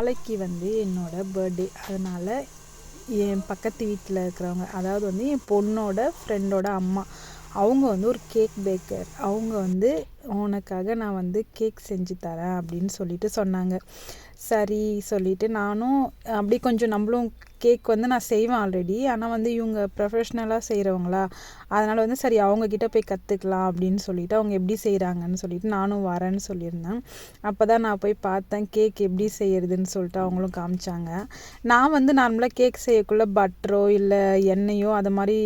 நாளைக்கு வந்து என்னோடய பர்த்டே அதனால் என் பக்கத்து வீட்டில் இருக்கிறவங்க அதாவது வந்து என் பொண்ணோட ஃப்ரெண்டோட அம்மா அவங்க வந்து ஒரு கேக் பேக்கர் அவங்க வந்து உனக்காக நான் வந்து கேக் செஞ்சு தரேன் அப்படின்னு சொல்லிட்டு சொன்னாங்க. சரி சொல்லிவிட்டு நானும் அப்படி கொஞ்சம் நம்மளும் கேக் வந்து நான் செய்வேன் ஆல்ரெடி ஆனால் வந்து இவங்க ப்ரொஃபஷ்னலாக செய்கிறவங்களா அதனால் வந்து சரி அவங்கக்கிட்ட போய் கற்றுக்கலாம் அப்படின்னு சொல்லிட்டு அவங்க எப்படி செய்கிறாங்கன்னு சொல்லிவிட்டு நானும் வரேன்னு சொல்லியிருந்தேன். அப்போ தான் நான் போய் பார்த்தேன் கேக் எப்படி செய்கிறதுன்னு சொல்லிட்டு அவங்களும் காமிச்சாங்க. நான் வந்து நார்மலாக கேக் செய்யக்குள்ளே பட்டரோ இல்லை எண்ணெயோ அதை மாதிரி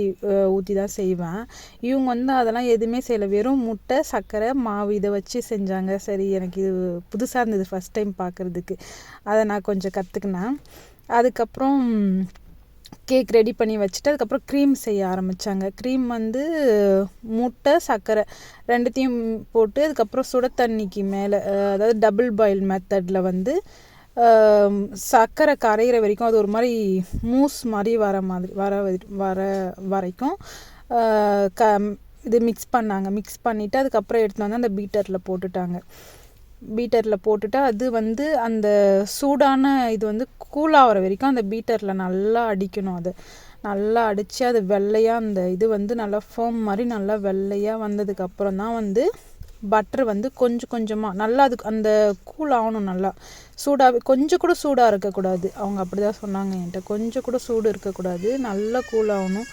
ஊற்றி தான் செய்வேன். இவங்க வந்து அதெல்லாம் எதுவுமே செய்யலை. வெறும் முட்டை சர்க்கரை மாவு இதை வச்சு செஞ்சாங்க. சரி எனக்கு இது புதுசாக இருந்தது ஃபஸ்ட் டைம் பார்க்குறதுக்கு அதை நான் கொஞ்சம் கற்றுக்கினேன் அதுக்கப்புறம் கேக் ரெடி பண்ணி வச்சுட்டு அதுக்கப்புறம் க்ரீம் செய்ய ஆரம்பித்தாங்க க்ரீம் வந்து முட்டை சர்க்கரை ரெண்டுத்தையும் போட்டு அதுக்கப்புறம் சுட தண்ணிக்கு மேலே அதாவது டபுள் பாயில் மெத்தடில் வந்து சர்க்கரை கரையிற வரைக்கும் அது ஒரு மாதிரி மூஸ் மாதிரி வர மாதிரி வர வர வரைக்கும் க இது மிக்ஸ் பண்ணாங்க. மிக்ஸ் பண்ணிவிட்டு அதுக்கப்புறம் எடுத்துகிட்டு வந்து அந்த பீட்டரில் போட்டுட்டாங்க. பீட்டரில் போட்டுட்டு அது வந்து அந்த சூடான இது வந்து கூலாகிற வரைக்கும் அந்த பீட்டரில் நல்லா அடிக்கணும் அது. நல்லா அடித்து அது வெள்ளையாக அந்த இது வந்து நல்லா ஃபோம் மாதிரி நல்லா வெள்ளையாக வந்ததுக்கப்புறம் தான் வந்து பட்டர் வந்து கொஞ்சம் கொஞ்சமாக நல்லா அதுக்கு அந்த கூல் ஆகணும் நல்லா. சூடாக கொஞ்சம் கூட சூடாக இருக்கக்கூடாது. அவங்க அப்படி தான் சொன்னாங்க என்கிட்ட. கொஞ்சம் கூட சூடு இருக்கக்கூடாது. நல்லா கூல் ஆகணும்.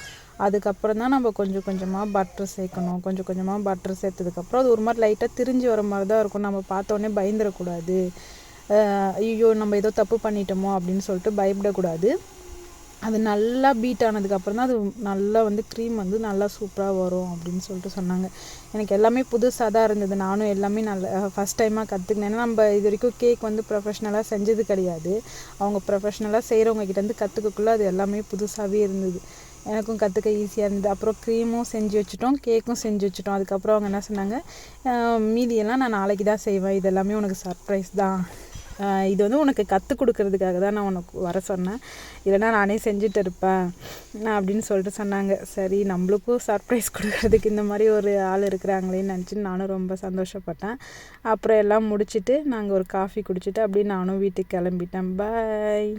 அதுக்கப்புறம் தான் நம்ம கொஞ்சம் கொஞ்சமாக பட்ரு சேர்க்கணும். கொஞ்சம் கொஞ்சமாக பட்ரு சேர்த்ததுக்கப்புறம் அது ஒரு மாதிரி லைட்டாக திரிஞ்சு வர மாதிரி தான் இருக்கும். நம்ம பார்த்தோன்னே பயந்துடக்கூடாது. ஐயோ நம்ம ஏதோ தப்பு பண்ணிட்டோமோ அப்படின்னு சொல்லிட்டு பயப்படக்கூடாது. அது நல்லா பீட் ஆனதுக்கப்புறம் தான் அது நல்லா வந்து க்ரீம் வந்து நல்லா சூப்பராக வரும் அப்படின்னு சொல்லிட்டு சொன்னாங்க. எனக்கு எல்லாமே புதுசாக தான் இருந்தது. நானும் எல்லாமே நல்ல ஃபஸ்ட் டைமாக கற்றுக்கினேன் ஏன்னா நம்ம இது வரைக்கும் கேக் வந்து ப்ரொஃபஷ்னலாக செஞ்சது கிடையாது. அவங்க ப்ரொஃபஷ்னலாக செய்கிறவங்க கிட்டேருந்து கற்றுக்கக்குள்ளே அது எல்லாமே புதுசாகவே இருந்தது. எனக்கும் கற்றுக்க ஈஸியாக இருந்தது. அப்புறம் க்ரீமும் செஞ்சு வச்சுட்டோம். கேக்கும் செஞ்சு வச்சுட்டோம். அதுக்கப்புறம் அவங்க என்ன சொன்னாங்க மீதியெல்லாம் நான் நாளைக்கு தான் செய்வேன். இதெல்லாமே உனக்கு சர்ப்ரைஸ் தான். இது வந்து உனக்கு கற்றுக் கொடுக்கறதுக்காக தான் நான் உனக்கு வர சொன்னேன். இல்லைனா நானே செஞ்சுட்டு இருப்பேன். அப்படின்னு சொல்லிட்டு சொன்னாங்க. சரி நம்மளுக்கும் சர்ப்ரைஸ் கொடுக்கறதுக்கு இந்த மாதிரி ஒரு ஆள் இருக்கிறாங்களேன்னு நினச்சின்னு நானும் ரொம்ப சந்தோஷப்பட்டேன். அப்புறம் எல்லாம் முடிச்சுட்டு நாங்கள் ஒரு காஃபி குடிச்சிட்டு அப்படியே நானும் வீட்டுக்கு கிளம்பிட்டேன். பாய்